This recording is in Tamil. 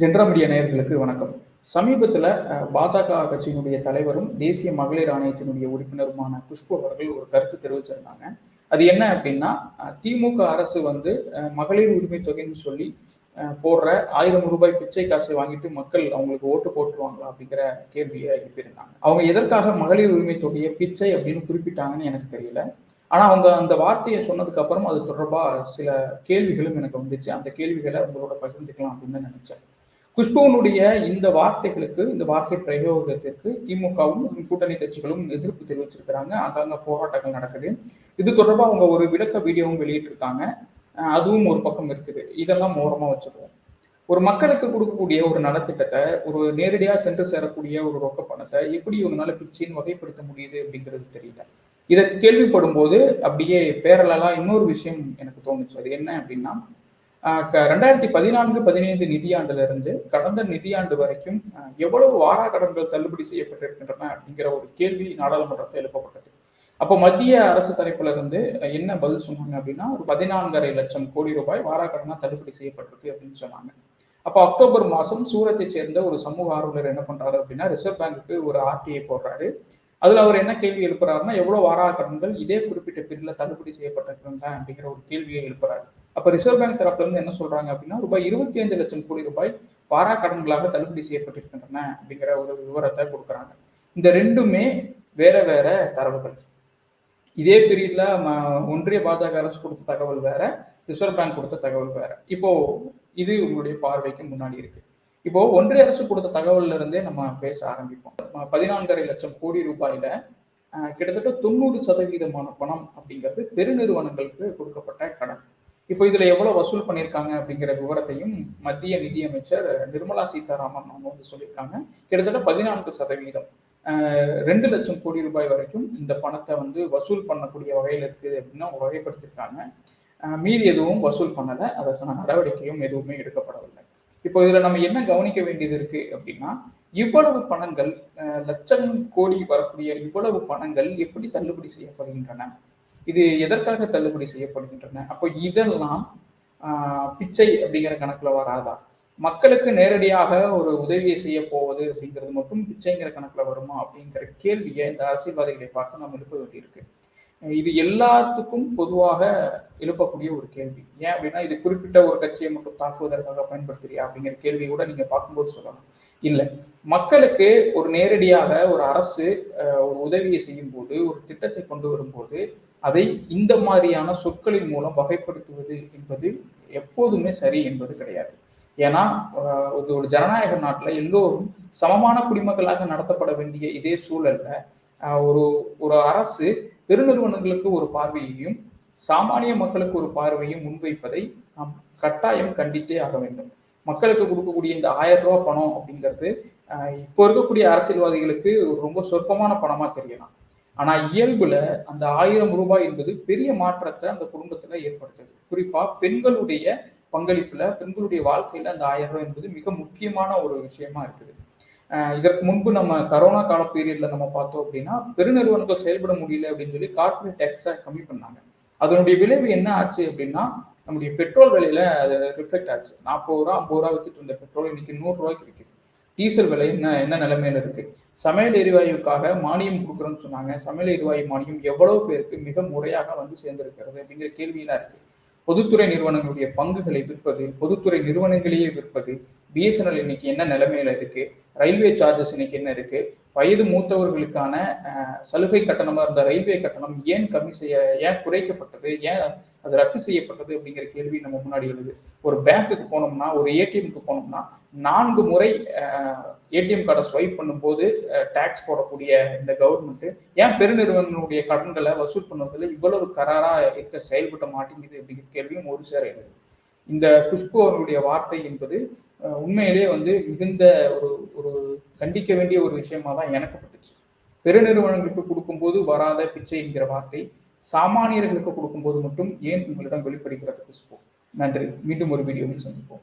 ஜென்ரா மீடியா நேயர்களுக்கு வணக்கம். சமீபத்தில் பாஜக கட்சியினுடைய தலைவரும் தேசிய மகளிர் ஆணையத்தினுடைய உறுப்பினருமான குஷ்பு அவர்கள் ஒரு கருத்து தெரிவிச்சிருந்தாங்க. அது என்ன அப்படின்னா திமுக அரசு வந்து மகளிர் உரிமை தொகைன்னு சொல்லி போடுற ஆயிரம் ரூபாய் பிச்சை காசை வாங்கிட்டு மக்கள் அவங்களுக்கு ஓட்டு போட்டுருவாங்களா அப்படிங்கிற கேள்வியை எழுப்பியிருந்தாங்க. அவங்க எதற்காக மகளிர் உரிமை தொகையை பிச்சை அப்படின்னு குறிப்பிட்டாங்கன்னு எனக்கு தெரியல. ஆனால் அவங்க அந்த வார்த்தையை சொன்னதுக்கு அப்புறம் அது தொடர்பாக சில கேள்விகளும் எனக்கு வந்துச்சு. அந்த கேள்விகளை உங்களோட பகிர்ந்துக்கலாம் அப்படின்னு நினைச்சேன். குஷ்புவனுடைய இந்த வார்த்தைகளுக்கு இந்த வார்த்தை பிரயோகத்திற்கு திமுகவும் கூட்டணி கட்சிகளும் எதிர்ப்பு தெரிவிச்சிருக்கிறாங்க. அங்கங்க போராட்டங்கள் நடக்குது. இது தொடர்பாக அவங்க ஒரு விளக்க வீடியோவும் வெளியிட்டிருக்காங்க. அதுவும் ஒரு பக்கம் இருக்குது. இதெல்லாம் ஓரமா வச்சுக்குவோம். ஒரு மக்களுக்கு கொடுக்கக்கூடிய ஒரு நலத்திட்டத்தை ஒரு நேரடியா சென்று சேரக்கூடிய ஒரு ரொக்க பணத்தை எப்படி இவங்களால பிச்சைன்னு வகைப்படுத்த முடியுது அப்படிங்கிறது தெரியல. இதை கேள்விப்படும் போது அப்படியே பேரலாம் இன்னொரு விஷயம் எனக்கு தோணுச்சு. அது என்ன அப்படின்னா ரெண்டாயிரத்தி பதினான்கு பதினைந்து நிதியாண்டுல இருந்து கடந்த நிதியாண்டு வரைக்கும் எவ்வளவு வாரா கடன்கள் தள்ளுபடி செய்யப்பட்டிருக்கின்றன அப்படிங்கிற ஒரு கேள்வி நாடாளுமன்றத்தில் எழுப்பப்பட்டது. அப்போ மத்திய அரசு தரப்புல இருந்து என்ன பதில் சொன்னாங்க அப்படின்னா ஒரு பதினான்கரை லட்சம் கோடி ரூபாய் வாராக்கடனா தள்ளுபடி செய்யப்பட்டிருக்கு அப்படின்னு சொன்னாங்க. அப்போ அக்டோபர் மாதம் சூரத்தை சேர்ந்த ஒரு சமூக ஆர்வலர் என்ன பண்றாரு அப்படின்னா ரிசர்வ் பேங்க்குக்கு ஒரு ஆர்டிஐ போடுறாரு. அதுல அவர் என்ன கேள்வி எழுப்புறாருன்னா எவ்வளவு வாரா கடன்கள் இதே குறிப்பிட்ட பிரிவில் தள்ளுபடி செய்யப்பட்டிருக்கின்றன அப்படிங்கிற ஒரு கேள்வியை எழுப்புறாரு. அப்ப ரிசர்வ் பேங்க் தரப்புல இருந்து என்ன சொல்றாங்க அப்படின்னா ரூபாய் இருபத்தி ஐந்து லட்சம் கோடி ரூபாய் பாரா கடன்களாக தள்ளுபடி செய்யப்பட்டிருக்கின்றன அப்படிங்கிற ஒரு விவரத்தை கொடுக்குறாங்க. இந்த ரெண்டுமே வேற வேற தரவுகள். இதே பீரியட்ல ஒன்றிய பாஜக அரசு கொடுத்த தகவல் வேற ரிசர்வ் பேங்க் கொடுத்த தகவல் வேற. இப்போ இது உங்களுடைய பார்வைக்கு முன்னாடி இருக்கு. இப்போ ஒன்றிய அரசு கொடுத்த தகவல்ல இருந்தே நம்ம பேச ஆரம்பிப்போம். பதினான்கரை லட்சம் கோடி ரூபாயில கிட்டத்தட்ட தொண்ணூறு சதவீதமான பணம் அப்படிங்கிறது பெருநிறுவனங்களுக்கு கொடுக்கப்பட்ட கடன். இப்போ இதுல எவ்வளவு வசூல் பண்ணியிருக்காங்க அப்படிங்கிற விவரத்தையும் மத்திய நிதியமைச்சர் நிர்மலா சீதாராமன் அவங்க வந்து சொல்லியிருக்காங்க. கிட்டத்தட்ட பதினான்கு சதவீதம் ரெண்டு லட்சம் கோடி ரூபாய் வரைக்கும் இந்த பணத்தை வந்து வசூல் பண்ணக்கூடிய வகையில் இருக்குது அப்படின்னு அவங்க வகைப்படுத்தியிருக்காங்க. மீதி எதுவும் வசூல் பண்ணலை. அதற்கான நடவடிக்கையும் எதுவுமே எடுக்கப்படவில்லை. இப்போ இதுல நம்ம என்ன கவனிக்க வேண்டியது இருக்கு அப்படின்னா இவ்வளவு பணங்கள் லட்சம் கோடி வரக்கூடிய இவ்வளவு பணங்கள் எப்படி தள்ளுபடி செய்யப்படுகின்றன? இது எதற்காக தள்ளுபடி செய்யப்படுகின்றன? அப்போ இதெல்லாம் ஆஹ், பிச்சை அப்படிங்கிற கணக்குல வராதா? மக்களுக்கு நேரடியாக ஒரு உதவியை செய்ய போவது அப்படிங்கிறது மட்டும் பிச்சைங்கிற கணக்குல வருமா அப்படிங்கிற கேள்வியை இந்த அரசியல்வாதிகளை பார்த்து நாம் எழுப்ப வேண்டியிருக்கு. இது எல்லாத்துக்கும் பொதுவாக எழுப்பக்கூடிய ஒரு கேள்வி. ஏன் அப்படின்னா இது குறிப்பிட்ட ஒரு கட்சியை மட்டும் தாக்குவதற்காக பயன்படுத்துறியா அப்படிங்கிற கேள்வி கூட நீங்க பார்க்கும்போது சொல்லலாம். இல்லை மக்களுக்கு ஒரு நேரடியாக ஒரு அரசு ஒரு உதவியை செய்யும் போது ஒரு திட்டத்தை கொண்டு வரும்போது அதை இந்த மாதிரியான சொற்களின் மூலம் வகைப்படுத்துவது என்பது எப்போதுமே சரி என்பது கிடையாது. ஏன்னா ஒரு ஜனநாயக நாட்டில் எல்லோரும் சமமான குடிமக்களாக நடத்தப்பட வேண்டிய இதே சூழல்ல ஒரு ஒரு அரசு பெருநிறுவனங்களுக்கு ஒரு பார்வையையும் சாமானிய மக்களுக்கு ஒரு பார்வையும் முன்வைப்பதை நாம் கட்டாயம் கண்டித்தே ஆக வேண்டும். மக்களுக்கு கொடுக்கக்கூடிய இந்த ஆயிரம் ரூபாய் பணம் அப்படிங்கிறது இப்போ இருக்கக்கூடிய அரசியல்வாதிகளுக்கு ரொம்ப சொற்பமான பணமா தெரியலாம். ஆனா இயல்புல அந்த ஆயிரம் ரூபாய் என்பது பெரிய மாற்றத்தை அந்த குடும்பத்துல ஏற்படுத்துது. குறிப்பா பெண்களுடைய பங்களிப்புல பெண்களுடைய வாழ்க்கையில அந்த ஆயிரம் ரூபாய் என்பது மிக முக்கியமான ஒரு விஷயமா இருக்குது. இதற்கு முன்பு நம்ம கரோனா கால பீரியட்ல நம்ம பார்த்தோம் அப்படின்னா பெருநிறுவனங்கள் செயல்பட முடியல அப்படின்னு சொல்லி கார்பரேட் டேக்ஸை கம்மி பண்ணாங்க. அதனுடைய விளைவு என்ன ஆச்சு அப்படின்னா நம்முடைய பெட்ரோல் விலையில அது ரிஃப்ளெக்ட் ஆச்சு. நாற்பது ரூபா ஐம்பது ரூபா வித்துட்டு இருந்த பெட்ரோல் இன்னைக்கு நூறு ரூபாய்க்கு டீசல் விலை என்ன என்ன நிலைமையில இருக்கு? சமையல் எரிவாயுக்காக மானியம் கொடுக்குறோன்னு சொன்னாங்க. சமையல் எரிவாயு மானியம் எவ்வளவு பேருக்கு மிக முறையாக வந்து சேர்ந்திருக்கிறது அப்படிங்கிற கேள்வியெல்லாம் இருக்கு. பொதுத்துறை நிறுவனங்களுடைய பங்குகளை விற்பது பொதுத்துறை நிறுவனங்களையே விற்பது பிஎஸ்என்எல் இன்னைக்கு என்ன நிலைமையில இருக்கு? ரயில்வே சார்ஜஸ் இன்னைக்கு என்ன இருக்கு? வயது மூத்தவர்களுக்கான சலுகை கட்டணமாக இருந்த ரயில்வே கட்டணம் ஏன் கம்மி செய்ய ஏன் குறைக்கப்பட்டது ஏன் அது ரத்து செய்யப்பட்டது அப்படிங்கிற கேள்வி நம்ம முன்னாடி எழுது. ஒரு பேங்க்குக்கு போனோம்னா ஒரு ஏடிஎம்க்கு போனோம்னா நான்கு முறை ஏடிஎம் கார்டை ஸ்வைப் பண்ணும்போது டேக்ஸ் போடக்கூடிய இந்த கவர்மெண்ட் ஏன் பெருநிறுவனங்களுடைய கடன்களை வசூல் பண்ணுவதில் இவ்வளவு கராராக இருக்க செயல்பட மாட்டேங்குது அப்படிங்கிற கேள்வியும் ஒரு சேர எழுது. இந்த குஷ்பு அவர்களுடைய வார்த்தை என்பது உண்மையிலே வந்து மிகுந்த ஒரு ஒரு கண்டிக்க வேண்டிய ஒரு விஷயமா தான் எனக்கு பட்டுச்சு. பெருநிறுவனங்களுக்கு கொடுக்கும்போது வராத பிச்சைங்கிற வார்த்தை சாமானியர்களுக்கு கொடுக்கும்போது மட்டும் ஏன் உங்களிடம் வெளிப்படுகிறது குஷ்பு? நன்றி. மீண்டும் ஒரு வீடியோவில் சந்திப்போம்.